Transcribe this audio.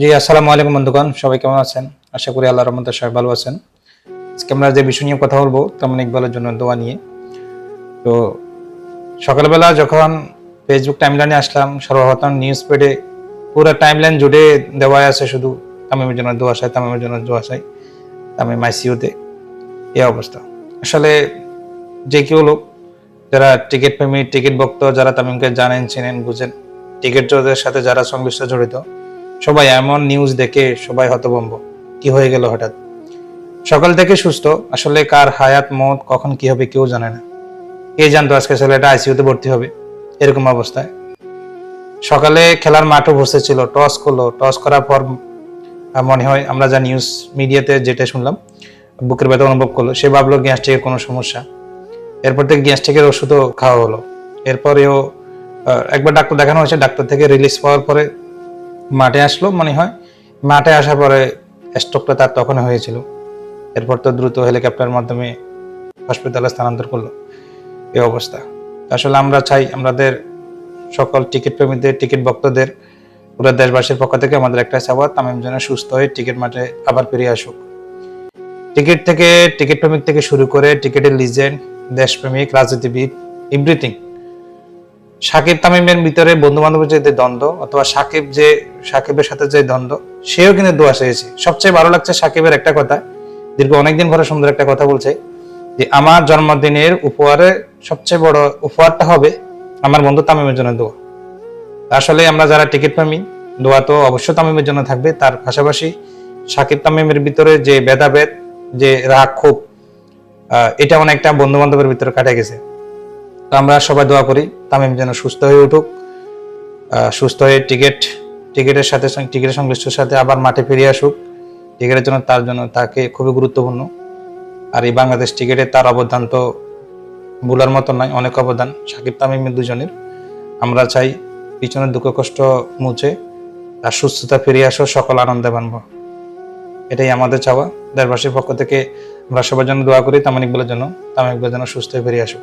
জি, আসসালামু আলাইকুম বন্ধুগণ, সবাই কেমন আছেন? আশা করি আল্লাহ রহমতে সবাই ভালো আছেন। আজকে আমরা যে বিষয় নিয়ে কথা বলব, তেমন ইকবালের জন্য দোয়া নিয়ে। তো, সকালবেলা যখন ফেসবুক টাইমলাইনে আসলাম, সর্বপ্রথম নিউজ পেডে পুরো টাইমলাইন জুড়ে দেওয়া আছে শুধু তামিমের জন্য দোয়া চাই, তামিমের জন্য দোয়া চাই, তামিম আইসিউতে এই অবস্থা। আসলে যে কেউ লোক, যারা টিকিট প্রেমী টিকিট ভক্ত, যারা তামিমকে জানেন, চেনেন, বুঝেন টিকিট সাথে যারা সংশ্লিষ্ট জড়িত সবাই এমন নিউজ দেখে সবাই হতভম্ব। কি হয়ে গেল হঠাৎ? সকাল থেকে সুস্থ। আসলে কার হায়াত, মত, কখন কি হবে কেউ জানে না। কে জানতো আজকে ছেলেটা আইসিইউতে ভর্তি হবে? এরকম অবস্থায়। সকালে খেলার মাঠও বসেছিল। টস করল। টস করার পর মনে হয় আমরা যা নিউজ মিডিয়াতে যেটা শুনলাম, বুকের ব্যথা অনুভব করল। সে ভাবলো গ্যাস্ট্রিকের কোনো সমস্যা। এরপর থেকে গ্যাস্ট্রিকের ওষুধও খাওয়া হলো। এরপরেও একবার ডাক্তার দেখানো হয়েছে। ডাক্তার থেকে রিলিজ পাওয়ার পরে মাঠে আসলো মনে হয়। মাঠে আসার পরে স্ট্রোকটা তার তখন হয়েছিল। এরপর তো দ্রুত হেলিকপ্টারের মাধ্যমে হসপিটালে স্থানান্তর করল। এই অবস্থা। আসলে আমরা চাই আমাদের সকল টিকিট প্রেমীদের টিকিট ভক্তদের, পুরো দেশবাসীর পক্ষ থেকে আমাদের একটা চাওয়া তামিম যেন সুস্থ হয়ে টিকিট মাঠে আবার ফিরে আসুক। টিকিট থেকে টিকিট প্রেমিক থেকে শুরু করে টিকিটের লিজেন্ড দেশপ্রেমিক, রাজনীতিবিদ এভরিথিং সাকিব তামিমের ভিতরে বন্ধু বান্ধবের যে দ্বন্দ্ব, অথবা সাকিব যে, সাকিবের সাথে যে দ্বন্দ্ব, সেও কিন্তু দোয়া চেয়েছে। সবচেয়ে ভালো লাগছে সাকিবের একটা কথা, দীর্ঘ অনেকদিন পরে সুন্দর একটা কথা বলছে, যে আমার জন্মদিনের উপহারে সবচেয়ে বড় উপহারটা হবে আমার বন্ধু তামিমের জন্য দোয়া। আসলে আমরা যারা টিকিট প্রেমী, দোয়া তো অবশ্যই তামিমের জন্য থাকবে। তার পাশাপাশি সাকিব তামিমের ভিতরে যে ভেদাভেদ, যে রাগ, ক্ষোভ এটা অনেকটা বন্ধু বান্ধবের ভিতরে কাটে গেছে। তো আমরা সবাই দোয়া করি তামিম যেন সুস্থ হয়ে উঠুক। সুস্থ হয়ে টিকিট, টিকিটের সাথে টিকিটের সংশ্লিষ্টর সাথে আবার মাঠে ফিরে আসুক। টিকিটের জন্য তার জন্য তাকে খুবই গুরুত্বপূর্ণ। আর এই বাংলাদেশ টিকিটে তার অবদান তো ভুলার মতো নয়, অনেক অবদান। সাকিব তামিমের দুজনের। আমরা চাই পিছনের দুঃখ কষ্ট মুছে তার সুস্থতা ফিরে আসো সকল আনন্দে বানব। এটাই আমাদের চাওয়া। দেশবাসীর পক্ষ থেকে আমরা সবার জন্য দোয়া করি, তামিম ইকবালের জন্য। তামিম ইকবালের জন্য সুস্থ ফিরে আসুক।